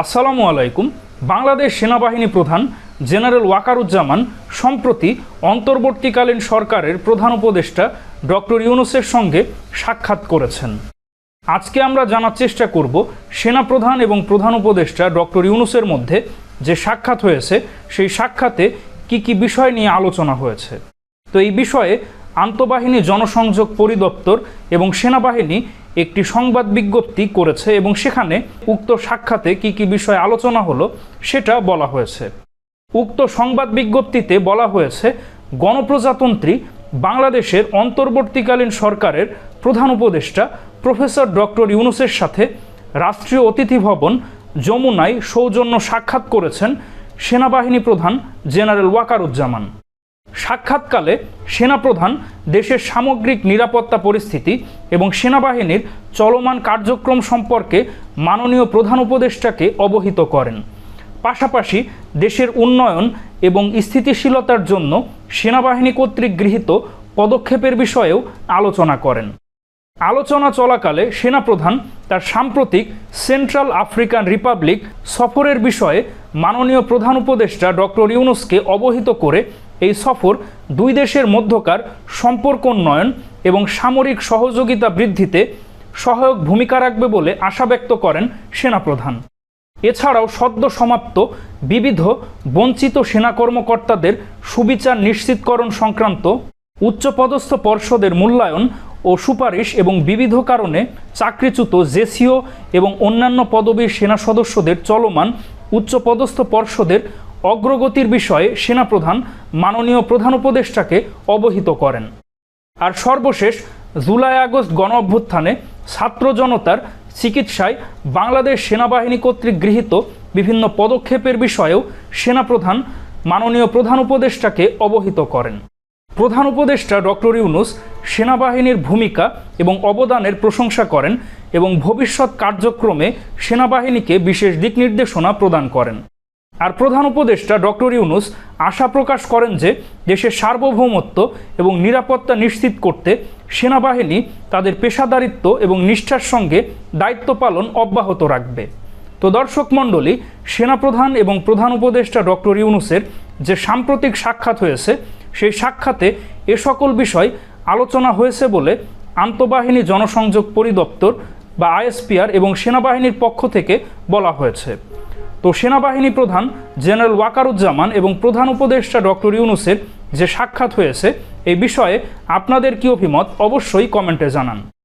আসসালামু আলাইকুম। বাংলাদেশ সেনাবাহিনী প্রধান জেনারেল ওয়াকারুজ্জামান সম্প্রতি অন্তর্বর্তীকালীন সরকারের প্রধান উপদেষ্টা ডক্টর ইউনুসের সঙ্গে সাক্ষাৎ করেছেন। আজকে আমরা জানার চেষ্টা করব সেনাপ্রধান এবং প্রধান উপদেষ্টা ডক্টর ইউনুসের মধ্যে যে সাক্ষাৎ হয়েছে, সেই সাক্ষাতে কি কি বিষয় নিয়ে আলোচনা হয়েছে। তো এই বিষয়ে আন্তঃবাহিনী জনসংযোগ পরিদপ্তর এবং সেনাবাহিনী একটি সংবাদ বিজ্ঞপ্তি করেছে এবং সেখানে উক্ত সাক্ষাতে কি কি বিষয় আলোচনা হলো সেটা বলা হয়েছে। উক্ত সংবাদ বিজ্ঞপ্তিতে বলা হয়েছে, গণপ্রজাতন্ত্রী বাংলাদেশের অন্তর্বর্তীকালীন সরকারের প্রধান উপদেষ্টা প্রফেসর ডক্টর ইউনুসের সাথে রাষ্ট্রীয় অতিথি ভবন যমুনায় সৌজন্য সাক্ষাৎ করেছেন সেনাবাহিনী প্রধান জেনারেল ওয়াকারুজ্জামান। সাক্ষাৎকালে সেনাপ্রধান দেশের সামগ্রিক নিরাপত্তা পরিস্থিতি এবং সেনাবাহিনীর চলমান কার্যক্রম সম্পর্কে মাননীয় প্রধান উপদেষ্টাকে অবহিত করেন। পাশাপাশি দেশের উন্নয়ন এবং স্থিতিশীলতার জন্য সেনাবাহিনী কর্তৃক গৃহীত পদক্ষেপের বিষয়েও আলোচনা করেন। আলোচনা চলাকালে সেনাপ্রধান তার সাম্প্রতিক সেন্ট্রাল আফ্রিকান রিপাবলিক সফরের বিষয়ে মাননীয় প্রধান উপদেষ্টা ডক্টর ইউনুসকে অবহিত করে এই সফর দুই দেশের মধ্যকার সম্পর্ক উন্নয়ন এবং সামরিক সহযোগিতা বৃদ্ধিতে সহায়ক ভূমিকা রাখবে বলে আশা ব্যক্ত করেন সেনাপ্রধান। এছাড়াও সদ্য সমাপ্ত বিবিধ বঞ্চিত সেনা কর্মকর্তাদের সুবিচার নিশ্চিতকরণ সংক্রান্ত উচ্চপদস্থ পর্ষদের মূল্যায়ন ও সুপারিশ এবং বিবিধ কারণে চাকরিচ্যুত জেসিও এবং অন্যান্য পদবীর সেনা সদস্যদের চলমান উচ্চপদস্থ পর্ষদের অগ্রগতির বিষয়ে সেনাপ্রধান মাননীয় প্রধান উপদেষ্টাকে অবহিত করেন। আর সর্বশেষ, জুলাই আগস্ট গণ অভ্যুত্থানে ছাত্র জনতার চিকিৎসায় বাংলাদেশ সেনাবাহিনী কর্তৃক গৃহীত বিভিন্ন পদক্ষেপের বিষয়েও সেনাপ্রধান মাননীয় প্রধান উপদেষ্টাকে অবহিত করেন। প্রধান উপদেষ্টা ডক্টর ইউনুস সেনাবাহিনীর ভূমিকা এবং অবদানের প্রশংসা করেন এবং ভবিষ্যৎ কার্যক্রমে সেনাবাহিনীকে বিশেষ দিক নির্দেশনা প্রদান করেন। আর প্রধান উপদেষ্টা ডক্টর ইউনুস আশা প্রকাশ করেন যে দেশের সার্বভৌমত্ব এবং নিরাপত্তা নিশ্চিত করতে সেনাবাহিনী তাদের পেশাদারিত্ব এবং নিষ্ঠার সঙ্গে দায়িত্ব পালন অব্যাহত রাখবে। তো দর্শক মণ্ডলী, সেনাপ্রধান এবং প্রধান উপদেষ্টা ডক্টর ইউনুসের যে সাম্প্রতিক সাক্ষাৎ হয়েছে সেই সাক্ষাতে এ সকল বিষয় আলোচনা হয়েছে বলে আন্তঃবাহিনী জনসংযোগ পরিদপ্তর বা আইএসপিআর এবং সেনাবাহিনীর পক্ষ থেকে বলা হয়েছে। তো সেনাবাহিনী প্রধান জেনারেল ওয়াকারুজ্জামান এবং প্রধান উপদেষ্টা ডক্টর ইউনুসের যে সাক্ষাৎ হয়েছে এই বিষয়ে আপনাদের কি অভিমত অবশ্যই কমেন্টে জানান।